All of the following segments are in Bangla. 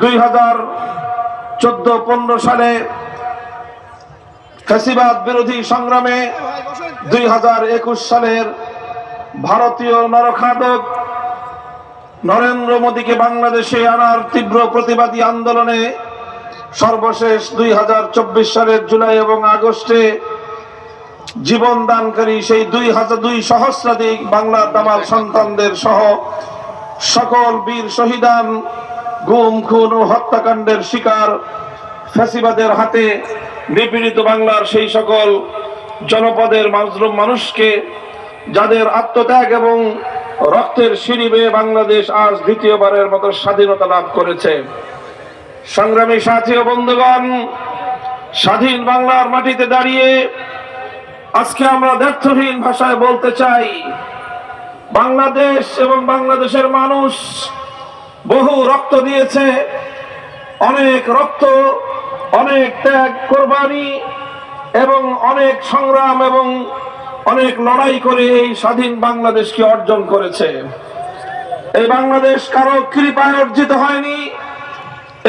দুই হাজার সালের নরেন্দ্র মোদীকে বাংলাদেশে আনার তীব্র প্রতিবাদী আন্দোলনে সর্বশেষ দুই হাজার চব্বিশ সালের জুলাই এবং আগস্টে জীবন দানকারী সেই দুই হাজার দুই সহস্রাধিক বাংলার দামাল সন্তানদের সহ সকল বীর শহীদান, গুম, খুন ও হত্যাকাণ্ডের শিকার ফ্যাসিবাদের হাতে নিপীড়িত বাংলার সেই সকল জনপদের মাজলুম মানুষকে যাদের আত্মত্যাগ এবং রক্তের সিঁড়ি বেয়ে বাংলাদেশ আজ দ্বিতীয়বারের মতো স্বাধীনতা লাভ করেছে। সংগ্রামী সাথী ও বন্ধুগণ, স্বাধীন বাংলার মাটিতে দাঁড়িয়ে আজকে আমরা ব্যর্থহীন ভাষায় বলতে চাই বাংলাদেশ এবং বাংলাদেশের মানুষ বহু রক্ত দিয়েছে, অনেক রক্ত, অনেক ত্যাগ, কোরবানি এবং অনেক সংগ্রাম এবং অনেক লড়াই করে এই স্বাধীন বাংলাদেশকে অর্জন করেছে। এই বাংলাদেশ কারও কৃপায় অর্জিত হয়নি।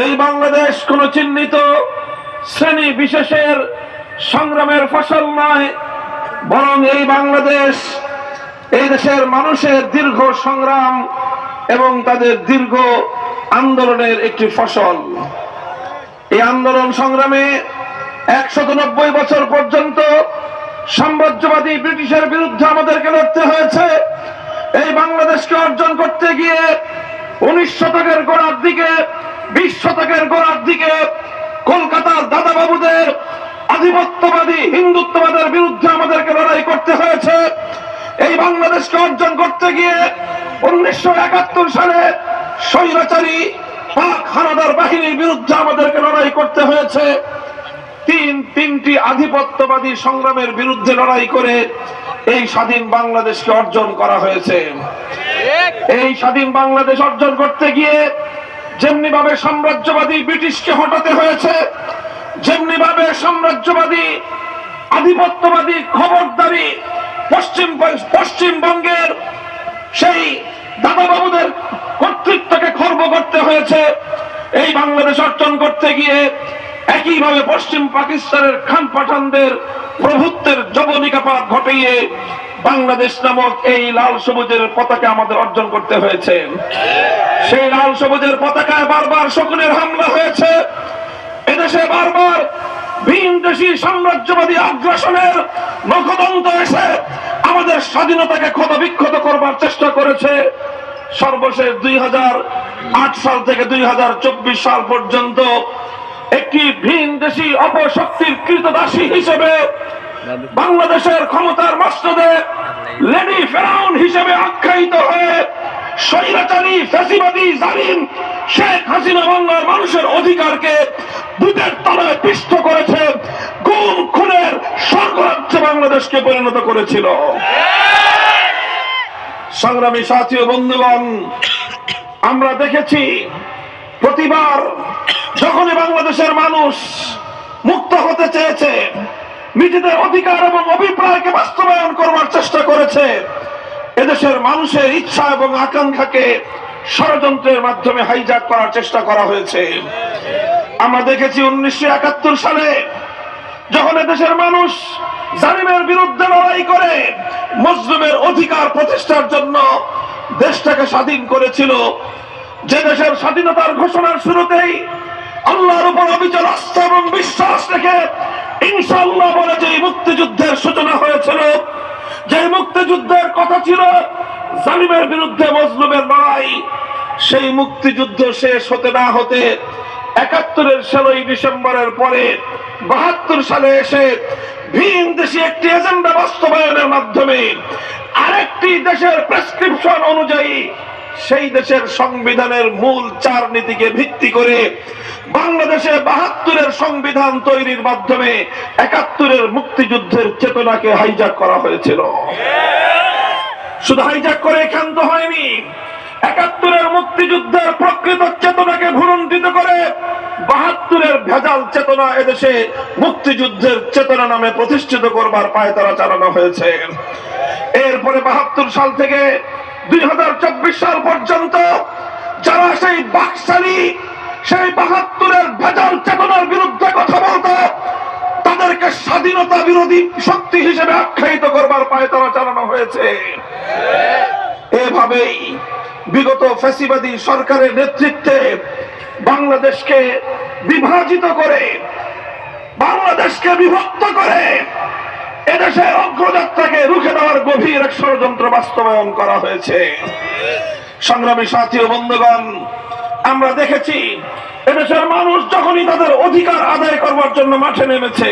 এই বাংলাদেশ কোন চিহ্নিত শ্রেণি বিশেষের সংগ্রামের ফসল নয়, বরং এই বাংলাদেশ এই দেশের মানুষের দীর্ঘ সংগ্রাম এবং তাদের দীর্ঘ আন্দোলনের একটি ফসল। এই আন্দোলন সংগ্রামে একশত বছর পর্যন্ত সাম্রাজ্যবাদী ব্রিটিশের বিরুদ্ধে আমাদেরকে লড়তে হয়েছে। এই বাংলাদেশকে অর্জন করতে গিয়ে উনিশ শতকের গোড়ার দিকে, বিশ শতকের গোড়ার দিকে কলকাতার দাদাবাবুদের আধিপত্যবাদী হিন্দুত্ববাদের বিরুদ্ধে আমাদেরকে লড়াই করতে হয়েছে। এই বাংলাদেশকে অর্জন করতে গিয়ে উনিশশো একাত্তর সালে স্বৈরাচারী পাক হানাদার বাহিনীর বিরুদ্ধে আমাদেরকে লড়াই করতে হয়েছে। তিন, তিনটি আধিপত্যবাদী সংগ্রামের বিরুদ্ধে লড়াই করে এই স্বাধীন বাংলাদেশকে অর্জন করা হয়েছে। এই স্বাধীন বাংলাদেশ অর্জন করতে গিয়ে যেমনি ভাবে সাম্রাজ্যবাদী ব্রিটিশকে হটাতে হয়েছে যেমনি ভাবে সাম্রাজ্যবাদী আধিপত্যবাদী খবরদারি পশ্চিম পশ্চিমবঙ্গের সেই দাদাবাবুদের কর্তৃত্বকে খর্ব করতে হয়েছে। এই বাংলাদেশ অর্জন করতে গিয়ে একইভাবে পশ্চিম পাকিস্তানের খান পাঠানদের প্রভুত্বের জবনিকাপাত ঘটিয়ে বাংলাদেশ নামক এই লাল সবুজের পতাকা আমাদের অর্জন করতে হয়েছে। সেই লাল সবুজের পতাকায় বারবার শকুনের হামলা হয়েছে। এদেশে বারবার ভিন দেশি সাম্রাজ্যবাদী আগ্রাসনের নখদন্ত এসে আমাদের স্বাধীনতাকে ক্ষত বিক্ষত করবার চেষ্টা করেছে। সর্বশেষ দুই সাল থেকে দুই সাল পর্যন্ত একটি অপশক্তির কৃতদাসী হিসেবে বাংলাদেশের ক্ষমতার মস্তদে লেডি ফেরাউন হিসেবে আখ্যায়িত হয়ে স্বৈরাচারী ফ্যাসিবাদী জালিম শেখ হাসিনা বাংলার মানুষের অধিকারকে বাংলাদেশকে পরিণত করেছিল। সংগ্রামী সাথী ও বন্ধুগণ, আমরা দেখেছি, প্রতিবার যখনই বাংলাদেশের মানুষ মুক্ত হতে চেয়েছে নিজেদের অধিকার এবং অভিপ্রায়কে বাস্তবায়ন করবার চেষ্টা করেছে, এদেশের মানুষের ইচ্ছা এবং আকাঙ্ক্ষাকে ষড়যন্ত্রের মাধ্যমে হাইজাক করার চেষ্টা করা হয়েছে। আমরা দেখেছি উনিশশো একাত্তর সালে যখন এদেশের মানুষ জালিমের বিরুদ্ধে লড়াই করে মুসলিমের অধিকার প্রতিষ্ঠার জন্য দেশটাকে স্বাধীন করেছিল। যে দেশের স্বাধীনতার ঘোষণার শুরুতেই আল্লাহর উপর অবিচল আস্থা এবং বিশ্বাস রেখে ইনশাল্লাহ বলে যে মুক্তিযুদ্ধের সূচনা হয়েছিল যে মুক্তিযুদ্ধের কথা ছিল, জালিমের বিরুদ্ধে মজলুমের লড়াই, সেই মুক্তিযুদ্ধ শেষ হতে না হতে একাত্তরের ষোলোই ডিসেম্বরের পরে বাহাত্তর সালে এসে ভিন দেশি একটি এজেন্ডা বাস্তবায়নের মাধ্যমে আরেকটি দেশের প্রেসক্রিপশন অনুযায়ী সেই দেশের সংবিধানের মূল চার নীতিকে ভিত্তি করে বাংলাদেশে বাহাত্তরের সংবিধান তৈরির মাধ্যমে একাত্তরের মুক্তিযুদ্ধের চেতনাকে হাইজাক করা হয়েছিল। শুধু হাইজাক করে ক্ষান্ত হয়নি একাত্তরের মুক্তিযুদ্ধের প্রকৃত চেতনাকে ভুলুণ্ঠিত করে বাহাত্তরের ভেজাল চেতনা এদেশে মুক্তিযুদ্ধের চেতনা নামে প্রতিষ্ঠিত করবার পায়ে তারা চালানো হয়েছে। এরপরে বাহাত্তর সাল থেকে দুই সাল পর্যন্ত যারা সেই বাকশালী, সেই বাহাত্তরের ভেজাল চেতনার বিরুদ্ধে কথা বলতো, তাদেরকে স্বাধীনতা বিরোধী শক্তি হিসেবে আখ্যায়িত করবার পায়ে তারা চালানো হয়েছে। এভাবেই বিগত ফ্যাসিবাদী সরকারের নেতৃত্বে বাংলাদেশকে বিভাজিত করে, বাংলাদেশকে বিভক্ত করে এদেশের অগ্রযাত্রাকে রুখে দেওয়ার গভীর এক ষড়যন্ত্র বাস্তবায়ন করা হয়েছে। সংগ্রামী সাথী ও বন্ধুগণ, আমরা দেখেছি, এদেশের মানুষ যখনই তাদের অধিকার আদায় করবার জন্য মাঠে নেমেছে,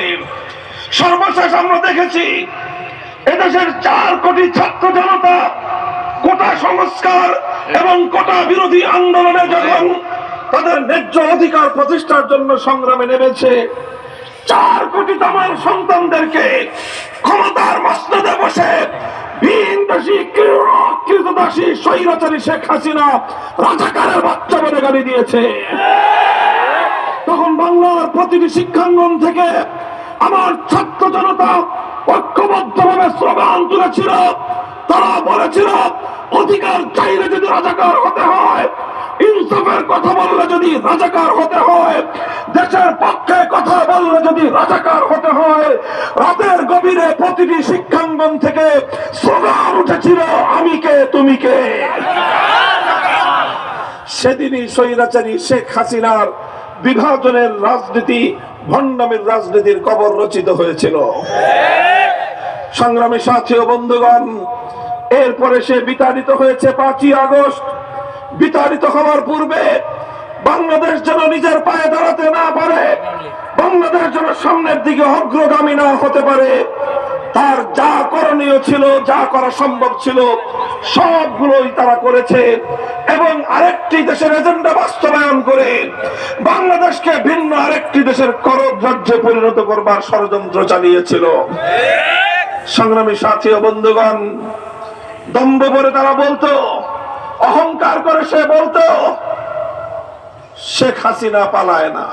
সর্বশেষ আমরা দেখেছি, এদেশের চার কোটি ছাত্র জনতা কোটা সংস্কার এবং কোটা বিরোধী আন্দোলনে যখন তাদের ন্যায্য অধিকার প্রতিষ্ঠার জন্য সংগ্রামে নেমেছে, চার কোটি তোমার সন্তানদেরকে ক্ষমতার মসনদে বসে স্বৈরাচারী শেখ হাসিনা রাজাকারের বাচ্চা বলে গালি দিয়েছে। তখন বাংলার প্রতিটি শিক্ষাঙ্গন থেকে আমার ছাত্র জনতা ঐক্যবদ্ধভাবে স্লোগান তুলেছিল তারা বলেছিল, অধিকার চাইলে যদি রাজাকার হতে হয়, ইনসাফের কথা বললে যদি রাজাকার হতে হয়, দেশের পক্ষে কথা বললে যদি রাজাকার হতে হয়, রাতের গভীরে প্রতিটি শিক্ষাঙ্গন থেকে স্লোগান উঠেছিল, আমি কে, তুমি কে? সেদিনই স্বৈরাচারী শেখ হাসিনার বিভাজনের রাজনীতি, ভণ্ডামের রাজনীতির কবর রচিত হয়েছিল। সংগ্রামী সাথী ও বন্ধুগণ এরপরে সে বিতাড়িত হয়েছে পাঁচই আগস্ট। বিতাড়িত হওয়ার পূর্বে বাংলাদেশ যেন নিজের পায়ে দাঁড়াতে না পারে বাংলাদেশ যেন সামনের দিকে অগ্রগামী না হতে পারে। তার যা করণীয় ছিল যা করা সম্ভব ছিল সবগুলোই তারা করেছে এবং আরেকটি দেশের এজেন্ডা বাস্তবায়ন করে বাংলাদেশকে ভিন্ন আরেকটি দেশের করব রাজ্যে পরিণত করবার ষড়যন্ত্র চালিয়েছিল। সংগ্রামী সাথী ও বন্ধুগণ দম্ভ করে তারা বলতো, অহংকার করে সে বলতো, শেখ হাসিনা পালায় না।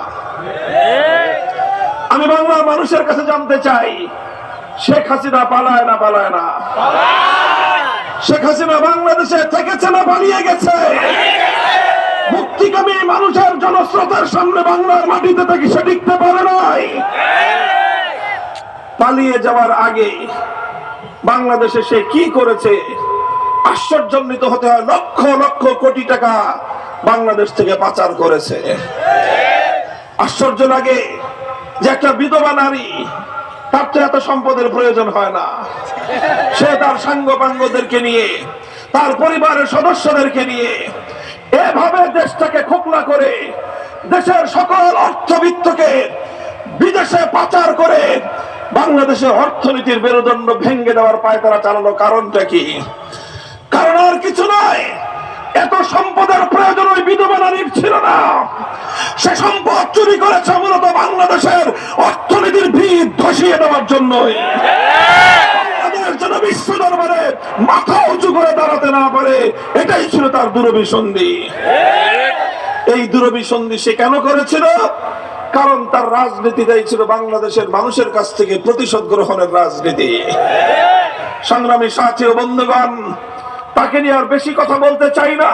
আমি বাংলার মানুষের কাছে জানতে চাই, শেখ হাসিনা পালায় না পালায় না? শেখ হাসিনা বাংলাদেশে থেকেছে না, পালিয়ে গেছে? মুক্তিকামী মানুষের জনস্রোতের সামনে বাংলার মাটিতে থেকে, সে টিকতে পারে নাই। পালিয়ে যাওয়ার আগে বাংলাদেশে সে কি করেছে? আশ্চর্যান্বিত হতে হয়, লক্ষ লক্ষ কোটি টাকা বাংলাদেশ থেকে পাচার করেছে। আশ্চর্য লাগে যে একটা বিধবা নারী, তার তো এত সম্পদের প্রয়োজন হয় না। সে তার সাঙ্গ পাঙ্গদেরকে নিয়ে, তার পরিবারের সদস্যদেরকে নিয়ে, এভাবে দেশটাকে খোকলা করে, দেশের সকল অর্থবিত্তকে বিদেশে পাচার করে, বাংলাদেশের অর্থনীতির মেরুদণ্ড ভেঙে দেওয়ার পায় তারা চালানো কারণটা কি? কারণ আর কিছু নয় এত সম্পদের প্রয়োজন ওই বিধবা নারীর ছিল না। সে সম্পদ চুরি করেছে মূলত বাংলাদেশের অর্থনীতির ভিত ধসিয়ে দেওয়ার জন্য মাথা উঁচু করে দাঁড়াতে না পারে, এটাই ছিল তার এই সে কেন করেছিল? কারণ তার বাংলাদেশের মানুষের কাছ থেকে প্রতিশোধ গ্রহণের রাজনীতি। সংগ্রামী সাথী ও বন্ধুগণ তাকে নিয়ে আর বেশি কথা বলতে চাই না।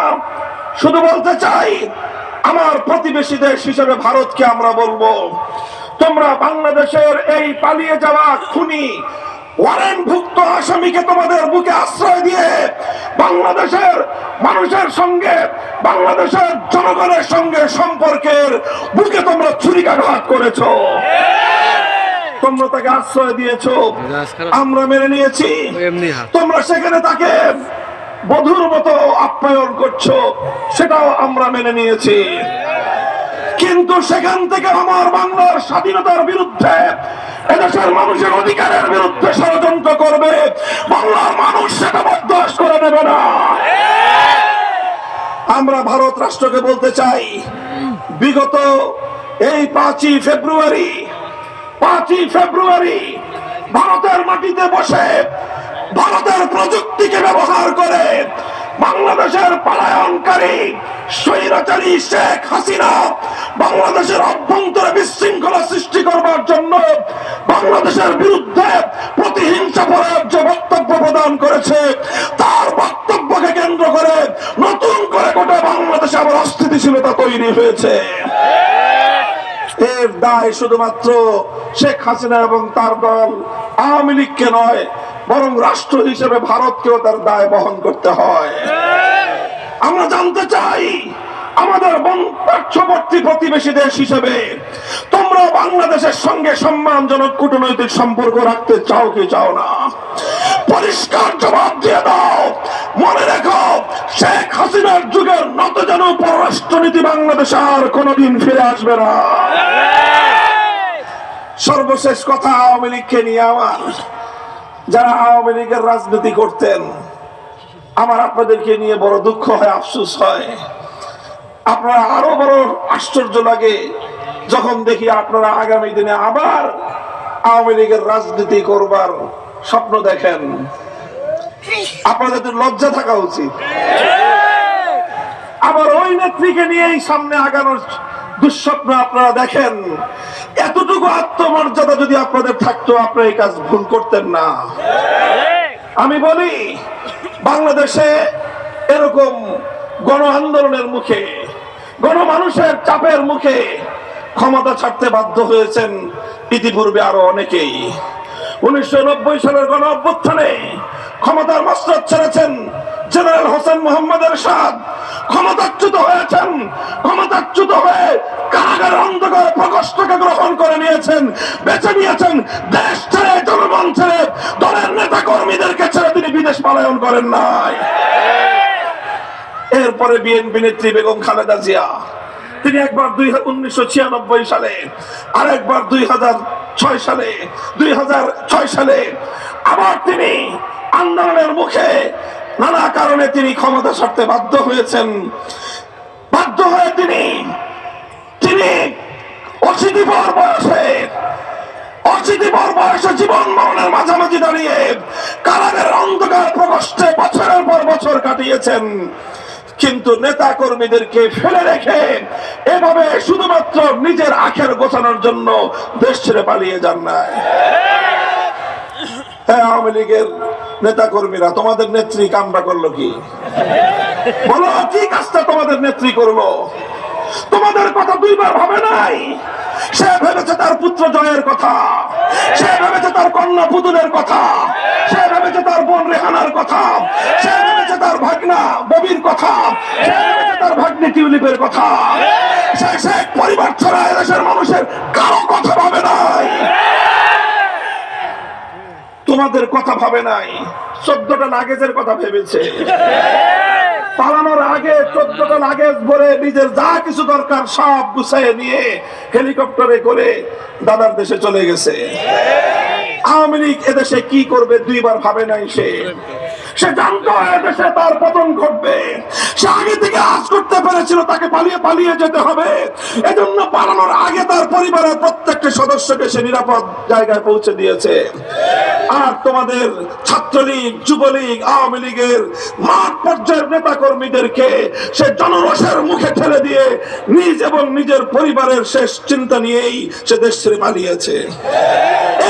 শুধু বলতে চাই আমার প্রতিবেশী দেশ হিসেবে ভারতকে আমরা বলব। তোমরা বাংলাদেশের এই পালিয়ে যাওয়া খুনি ওয়ারেন্টভুক্ত আসামিকে তোমাদের বুকে আশ্রয় দিয়ে বাংলাদেশের মানুষের সঙ্গে বাংলাদেশের জনগণের সঙ্গে সম্পর্কের বুকে তোমরা ছুরিকাঘাত করেছ। তোমরা তাকে আশ্রয় দিয়েছ। আমরা মেনে নিয়েছি। তোমরা সেখানে তাকে বধুর মতো আপ্যায়ন করছ, সেটাও আমরা মেনে নিয়েছি। কিন্তু সেখান থেকে আমার বাংলার স্বাধীনতার বিরুদ্ধে, এদেশের মানুষের অধিকারের বিরুদ্ধে ষড়যন্ত্র করবে, বাংলার মানুষ সেটা বরদাস্ত করে দেবে না। আমরা ভারত রাষ্ট্রকে বলতে চাই, বিগত এই পাঁচই ফেব্রুয়ারি পাঁচই ফেব্রুয়ারি ভারতের মাটিতে বসে ভারতের প্রযুক্তিকে ব্যবহার করে বাংলাদেশের পলায়নকারী স্বৈরাচারী শেখ হাসিনা বাংলাদেশের অভ্যন্তরে বিশৃঙ্খলা সৃষ্টি করবার জন্য বাংলাদেশের বিরুদ্ধে প্রতিহিংসা পরায়ণ যে বক্তব্য প্রদান করেছে। তার বক্তব্যকে কেন্দ্র করে নতুন করে গোটা বাংলাদেশে আবার অস্থিতিশীলতা তৈরি হয়েছে। এর দায় শুধুমাত্র শেখ হাসিনা এবং তার দল আওয়ামী লীগকে নয় বরং রাষ্ট্র হিসেবে ভারতকেও তার দায় বহন করতে হয়। আমরা জানতে চাই, আমাদের পার্শ্ববর্তী প্রতিবেশী দেশ হিসেবে তোমরা বাংলাদেশের সঙ্গে সম্মানজনক কূটনৈতিক সম্পর্ক রাখতে চাও কি চাও না? পরিষ্কার জবাব দিয়ে দাও। মনে রেখো, শেখ হাসিনার যুগের নত যেন পররাষ্ট্রনীতি বাংলাদেশে আর কোনোদিন ফিরে আসবে না। সর্বশেষ কথা আওয়ামী লীগকে নিয়ে আমার যারা আওয়ামী লীগের রাজনীতি করতেন, আমার আপনাদেরকে নিয়ে বড় দুঃখ হয়, আফসুস হয়। আপনারা আরও বড় আশ্চর্য লাগে যখন দেখি আপনারা আগামী দিনে আবার আওয়ামী লীগের রাজনীতি করবার স্বপ্ন দেখেন। আপনাদের লজ্জা থাকা উচিত। আবার ওই নেত্রীকে নিয়েই সামনে আগানোর দুঃস্বপ্ন আপনারা দেখেন। এতটুকু আত্মমর্যাদা যদি আপনাদের থাকতো, আপনারা এই কাজ ভুল করতেন না। আমি বলি, বাংলাদেশে এরকম গণ আন্দোলনের মুখে, গণমানুষের চাপের মুখে ক্ষমতা ছাড়তে বাধ্য হয়েছেন ইতিপূর্বে আরও অনেকেই। উনিশশো নব্বই সালের গণ অভ্যুত্থানে ক্ষমতার মসরত ছেড়েছেন জেনারেল হোসেন মোহাম্মদ এরশাদ ক্ষমতাচ্যুত হয়েছেন। ক্ষমতাচ্যুত হয়ে কারাগার অন্ধকার প্রকোষ্ঠকে গ্রহণ করে নিয়েছেন, বেছে নিয়েছেন, দেশ ছেড়ে জনগণ ছেড়ে দলের নেতা কর্মীদেরকে ছেড়ে তিনি বিদেশ পলায়ন করেন নাই। এরপরে বিএনপি নেত্রী বেগম খালেদা জিয়া, তিনি একবার দুই উনিশশো ছিয়ানব্বই সালে, আরেকবার দুই হাজার ছয় সালে, দুই হাজার ছয় সালে, আবার তিনি আন্দোলনের মুখে নানা কারণে তিনি ক্ষমতা ছাড়তে বাধ্য হয়েছেন। বাধ্য হয়ে তিনি তিনি অশীতিপর বয়সে অশীতিপর বয়সে জীবন মরণের মাঝামাঝি দাঁড়িয়ে কারাগারের অন্ধকার প্রকোষ্ঠে বছরের পর বছর কাটিয়েছেন। কিন্তু নেতা কর্মীদেরকে ফেলে রেখে এভাবে শুধুমাত্র নিজের আখের গোছানোর জন্য দেশ ছেড়ে পালিয়ে যান নাই। হ্যাঁ আওয়ামী লীগের নেতা কর্মীরা তোমাদের নেত্রী কামটা করল কি? বলো, কি কাজটা তোমাদের নেত্রী করল? তোমাদের কথা দুইবার ভাবে নাই। সে ভেবেছে তার পুত্র জয়ের কথা। সে ভেবেছে তার কন্যা পুতুলের কথা। সে ভেবেছে তার বোন রেহানার কথা। সে ভেবেছে তার ভাগনা ববির কথা। সে ভেবেছে তার ভাগ্নি টিউলিপের কথা। সে শেখ পরিবার ছাড়া এদেশের মানুষের কারও কথা ভাবে নাই। তোমাদের কথা ভাবে নাই। চোদ্দটা লাগেজের কথা ভেবেছে। পালানোর আগে চোদ্দটা লাগেজ ভরে নিজের যা কিছু দরকার সব গুছাই নিয়ে হেলিকপ্টারে করে দাদার দেশে চলে গেছে। আওয়ামী লীগ এদেশে কি করবে দুইবার ভাবে নাই সে। সে জানতো এদেশে তার পতন ঘটবে। সে আগে থেকে আজ করতে পেরেছিল, তাকে পালিয়ে পালিয়ে যেতে হবে। এজন্য পালানোর আগে তার পরিবারের প্রত্যেকটা সদস্যকে সে নিরাপদ জায়গায় পৌঁছে দিয়েছে। আর তোমাদের ছাত্রলীগ, যুবলীগ, আওয়ামী লীগের মাঠ পর্যায়ের নেতা কর্মীদেরকে সে জনরসের মুখে ঠেলে দিয়ে নিজ এবং নিজের পরিবারের শেষ চিন্তা নিয়েই সে দেশ ছেড়ে পালিয়েছে।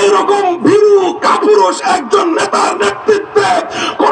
এইরকম ভীরু কাপুরুষ একজন নেতার নেতৃত্বে কোন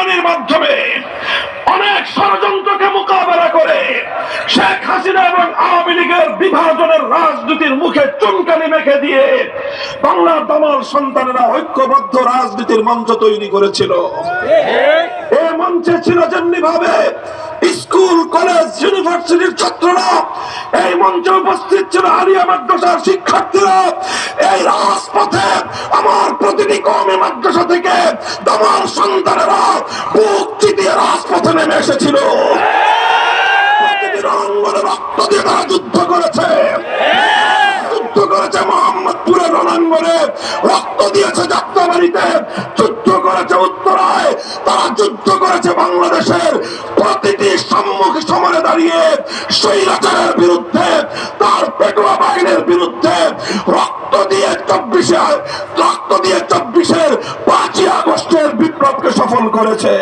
কোরবানির মাধ্যমে অনেক ষড়যন্ত্রকে মোকাবেলা করে শেখ হাসিনা এবং আওয়ামী লীগের বিভাজনের রাজনীতির মুখে চুনকালি মেখে দিয়ে বাংলার দমল সন্তানেরা ঐক্যবদ্ধ রাজনীতির মঞ্চ তৈরি করেছিল। এ মঞ্চে ছিল যেমনি ভাবে স্কুল, কলেজ, ইউনিভার্সিটির ছাত্ররা, এই মঞ্চে উপস্থিত ছিল আলিয়া মাদ্রাসার শিক্ষার্থীরা, এই প্রতিটি কমে মাদ্রাসা থেকে তোমার সন্তানেরা বুক চিতিয়ে রাজপথে নেমে এসেছিল রক্ত দিয়ে তারা যুদ্ধ করেছে। যুদ্ধ করেছে মোহাম্মদপুরের রণাঙ্গনে, রক্ত দিয়েছে যাত্রাবাড়িতে, যুদ্ধ করেছে উত্তরায়, তারা যুদ্ধ করেছে বাংলাদেশের। প্রতিটি সম্মুখী সমরে দাঁড়িয়ে স্বৈরাচারের বিরুদ্ধে, তার পেটুয়া বাহিনীর বিরুদ্ধে রক্ত দিয়ে চব্বিশে, রক্ত দিয়ে চব্বিশের পাঁচই আগস্টের বিপ্লবকে সফল করেছে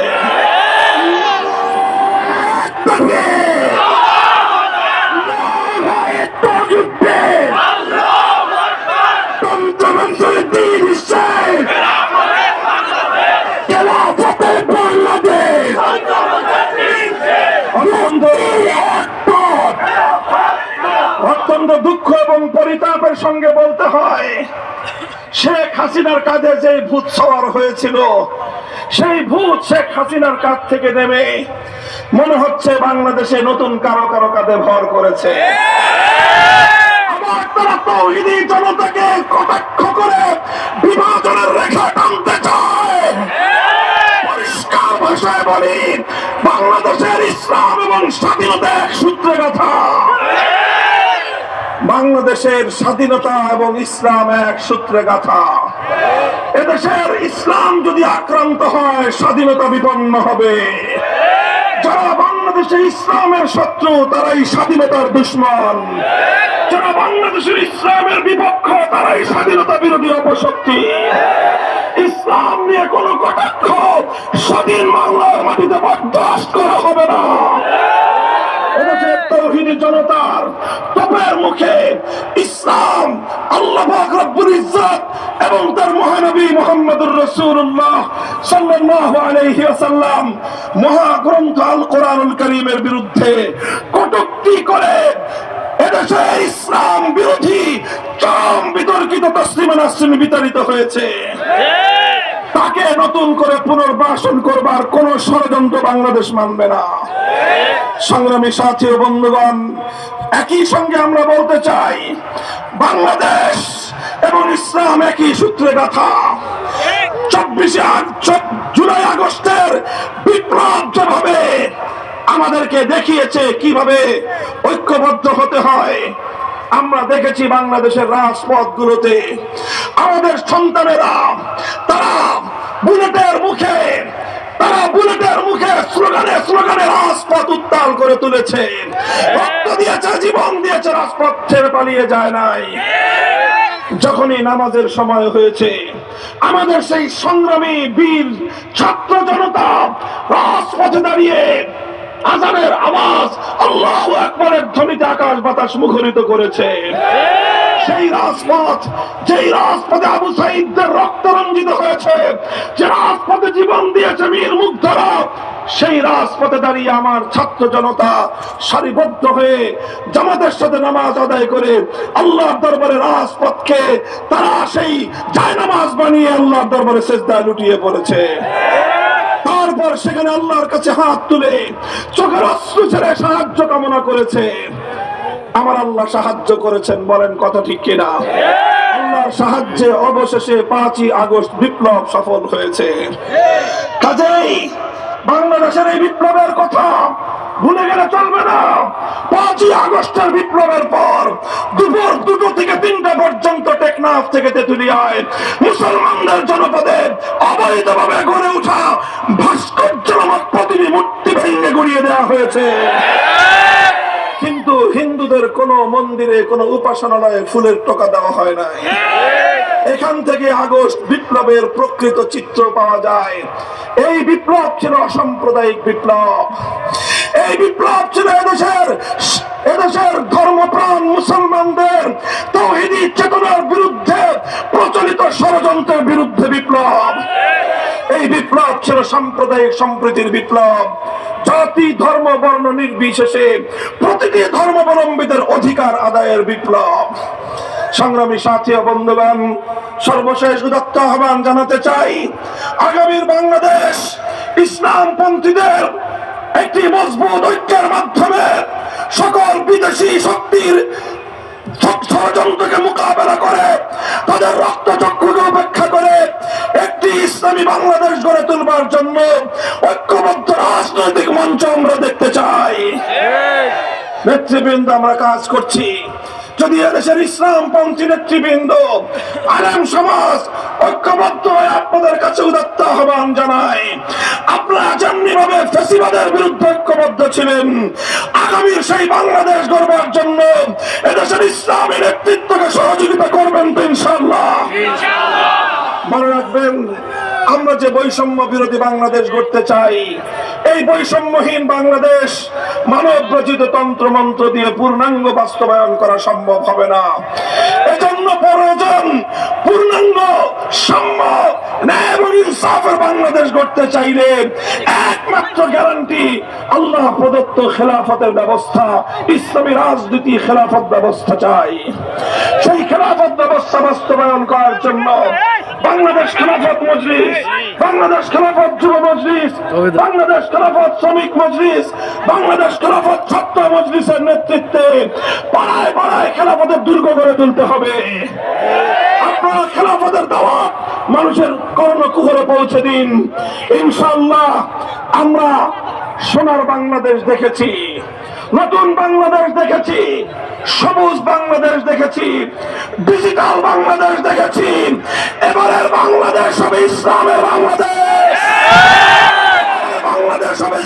যুদ্ধে তন্ত্রমন্ত্রের দিন শেখ খেলাফতের বাংলাদেশ অত্যন্ত অত্যন্ত দুঃখ এবং পরিতাপের সঙ্গে বলতে হয়, শেখ হাসিনার কাঁধে যে ভূত সওয়ার হয়েছিল, সেই ভূত শেখ হাসিনার কাঁধ থেকে নেমে মনে হচ্ছে বাংলাদেশে নতুন কারও কারও কাঁধে ভর করেছে। জনতাকে কটাক্ষ করে বিভাজনের রেখা টানতে চায়। পরিষ্কার ভাষায় বলি, বাংলাদেশের ইসলাম এবং স্বাধীনতা এক সূত্রে কথা বাংলাদেশের স্বাধীনতা এবং ইসলাম এক সূত্রে গাথা এদেশের ইসলাম যদি আক্রান্ত হয়, স্বাধীনতা বিপন্ন হবে। যারা বাংলাদেশের ইসলামের শত্রু, তারাই স্বাধীনতার দুশ্মন। যারা বাংলাদেশের ইসলামের বিপক্ষ, তারাই স্বাধীনতা বিরোধী অপশক্তি। ইসলাম নিয়ে কোনো কটাক্ষ স্বাধীন বাংলার মাটিতে বরদাস্ত করা হবে না। জনতার তপের মুখে ইসলাম, আল্লাহ রব্বুল ইজ্জত এবং তার মহানবী মুহাম্মদুর মহাগ্রন্থ আল কোরআনুল কারীমের বিরুদ্ধে কটুক্তি করে এদেশে ইসলাম বিরোধী চরম বিতর্কিত তসলিমা নাসরিন বিতাড়িত হয়েছে। তাকে নতুন করে পুনর্বাসন করবার কোন ষড়যন্ত্র বাংলাদেশ মানবে না। সংগ্রামী সাথী ও বন্ধুগণ, একই সঙ্গে আমরা বলতে চাই, বাংলাদেশ এবং ইসলাম একই সূত্রে গাথা চব্বিশে জুলাই আগস্টের বিপ্লব যেভাবে আমাদেরকে দেখিয়েছে, কীভাবে ঐক্যবদ্ধ হতে হয় আমরা দেখেছি বাংলাদেশের রাজপথগুলোতে আমাদের সন্তানেরা, তারা বুলেটের মুখে, তারা বুলেটের মুখে স্লোগানে স্লোগানে রাজপথ উত্তাল করে তুলেছে। রক্ত দিয়েছে, জীবন দিয়েছে, রাজপথ ছেড়ে পালিয়ে যায় নাই। যখনই নামাজের সময় হয়েছে, আমাদের সেই সংগ্রামী বীর, ছাত্র জনতা রাজপথে দাঁড়িয়ে আজানের আওয়াজ আল্লাহ আকবরের ধ্বনিতে আকাশ বাতাস মুখরিত করেছে। সেই রাজপথ, যেই রাজপথে আবু সাইদদের রক্ত রঞ্জিত হয়েছে, যে রাজপথে জীবন দিয়েছে মীর মুগ্ধরা সেই রাজপথে দাঁড়িয়ে আমার ছাত্র জনতা সারিবদ্ধ হয়ে জামাতের সাথে নামাজ আদায় করে আল্লাহর দরবারে রাজপথকে, তারা সেই জায় নামাজ বানিয়ে আল্লাহর দরবারে সেজদায় লুটিয়ে পড়েছে। তারপর সেখানে আল্লাহর কাছে হাত তুলে চোখের অশ্রু ছেড়ে সাহায্য কামনা করেছে। আমার আল্লাহ সাহায্য করেছেন, বলেন কথা ঠিক কিনা? আল্লাহর সাহায্যে অবশেষে পাঁচই আগস্ট বিপ্লব সফল হয়েছে। কাজেই বাংলাদেশের এই বিপ্লবের কথা ভুলে গেলে চলবে না। পাঁচই আগস্টের বিপ্লবের পর দুপুর দুটো থেকে তিনটা পর্যন্ত টেকনাফ থেকে তেতুলিয়ায় মুসলমানদের জনপদে অবৈধভাবে গড়ে প্রতিটি ভেঙে গড়িয়ে দেওয়া হয়েছে। কিন্তু হিন্দুদের কোন মন্দিরে কোন উপাসনালয়ে ফুলের টোকা দেওয়া হয় নাই। এখান থেকে আগস্ট বিপ্লবের প্রকৃত চিত্র পাওয়া যায়। এই বিপ্লব ছিল অসাম্প্রদায়িক বিপ্লব। এই বিপ্লব ছিল এদেশের এদেশের ধর্মপ্রাণ মুসলমানদের তৌহিদি চেতনার বিরুদ্ধে প্রচলিত ষড়যন্ত্রের বিরুদ্ধে বিপ্লব। এই বিপ্লব ছিল সাম্প্রদায়িক সম্প্রীতির বিপ্লব। জাতি, ধর্ম, বর্ণ নির্বিশেষে প্রতিটি ধর্মাবলম্বীদের অধিকার আদায়ের বিপ্লব। সংগ্রামী সাথী ও বন্ধুগণ সর্বশেষ উদত্ত আহ্বান জানাতে চাই আগামীর বাংলাদেশ ইসলামপন্থীদের একটি মজবুত ঐক্যের মাধ্যমে সকল বিদেশি শক্তির ষড়যন্ত্রকে মোকাবেলা করে তাদের রক্ত চক্ষুকে উপেক্ষা করে একটি ইসলামী বাংলাদেশ গড়ে তুলবার জন্য ঐক্যবদ্ধ রাজনৈতিক মঞ্চ আমরা দেখতে চাই। নেতৃবৃন্দ আমরা কাজ করছি। যদি এদেশের ইসলাম পন্থী নেতৃবৃন্দ আলেম সমাজ ঐক্যবদ্ধ হয়ে আপনাদের কাছে উদাত্ত আহ্বান জানায় আপনারা যেমনি ভাবে ফেসিবাদের বিরুদ্ধে ঐক্যবদ্ধ ছিলেন আগামী সেই বাংলাদেশ গড়বার জন্য এদেশের ইসলামী নেতৃত্বকে সহযোগিতা করবেন তো ইনশাল্লাহ মনে রাখবেন আমরা যে বৈষম্য বিরোধী বাংলাদেশ গড়তে চাই, এই বৈষম্যহীন বাংলাদেশ মানব রচিত তন্ত্র মন্ত্র দিয়ে পূর্ণাঙ্গ বাস্তবায়ন করা সম্ভব হবে না। এজন্য প্রয়োজন পূর্ণাঙ্গ, সাম্য, ন্যায় এবং ইনসাফের বাংলাদেশ গড়তে চাইলে একমাত্র গ্যারান্টি আল্লাহ প্রদত্ত খেলাফতের ব্যবস্থা, ইসলামী রাজনীতি খেলাফত ব্যবস্থা চাই। সেই খেলাফত ব্যবস্থা বাস্তবায়ন করার জন্য বাংলাদেশ খেলাফত মজলিস, বাংলাদেশ খেলাফত যুব মজলিস, বাংলাদেশ খেলাফত শ্রমিক মজলিস, বাংলাদেশ খেলাফত ছাত্র মজলিসের নেতৃত্বে পাড়ায় পাড়ায় খেলাফতের দুর্গ গড়ে তুলতে হবে। আপনারা খেলাফতের দাওয়াত মানুষের কর্ণ কুহরে পৌঁছে দিন। ইনশাল্লাহ আমরা সোনার বাংলাদেশ দেখেছি, নতুন বাংলাদেশ দেখেছি। সবুজ বাংলাদেশ দেখেছি ডিজিটাল বাংলাদেশ দেখেছি এবারের বাংলাদেশ হবে ইসলামের বাংলাদেশ। বাংলাদেশ হবে